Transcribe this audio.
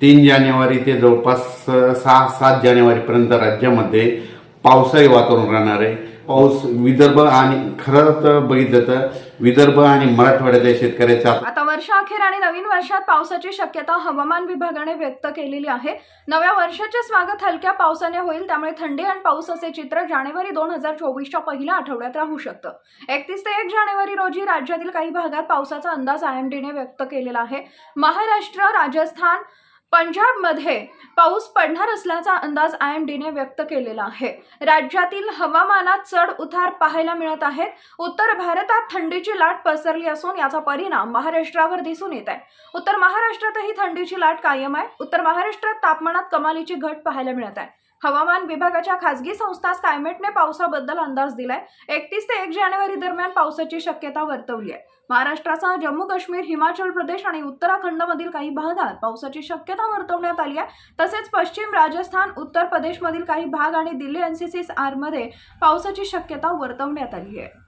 तीन जानेवारी ते जवळपास सहा सात जानेवारीपर्यंत राज्यामध्ये पावसाळी वातावरण राहणार आहे. पाऊस विदर्भ आणि खरं तर बघितलं तर विदर्भ आणि मराठवाड्यातल्या शेतकऱ्याच्या आता वर्षाअखेर आणि नवीन वर्षात पावसाची शक्यता हवामान विभागाने व्यक्त केलेली आहे. नव्या वर्षाचे स्वागत हलक्या पावसाने होईल त्यामुळे थंडी आणि पाऊस असे चित्र जानेवारी दोन हजार चोवीसच्या पहिल्या आठवड्यात राहू शकतं. एकतीस ते एक जानेवारी रोजी राज्यातील काही भागात पावसाचा अंदाज आय एम व्यक्त केलेला आहे. महाराष्ट्र राजस्थान पंजाबमध्ये पाऊस पडणार असल्याचा अंदाज आय एम डीने व्यक्त केलेला आहे. राज्यातील हवामानात चढ उतार पाहायला मिळत आहेत. उत्तर भारतात थंडीची लाट पसरली असून याचा परिणाम महाराष्ट्रावर दिसून येत आहे. उत्तर महाराष्ट्रातही थंडीची लाट कायम आहे. उत्तर महाराष्ट्रात तापमानात कमालीची घट पाहायला मिळत आहे. हवामान विभागाच्या खासगी संस्था स्कायमेटने पावसाबद्दल अंदाज दिलाय. एकतीस ते एक जानेवारी दरम्यान पावसाची शक्यता वर्तवली आहे महाराष्ट्रासह जम्मू काश्मीर हिमाचल प्रदेश आणि उत्तराखंडमधील काही भागात पावसाची शक्यता वर्तवण्यात आली आहे. तसेच पश्चिम राजस्थान उत्तर प्रदेशमधील काही भाग आणि दिल्ली एनसीसी आरमध्ये पावसाची शक्यता वर्तवण्यात आली आहे.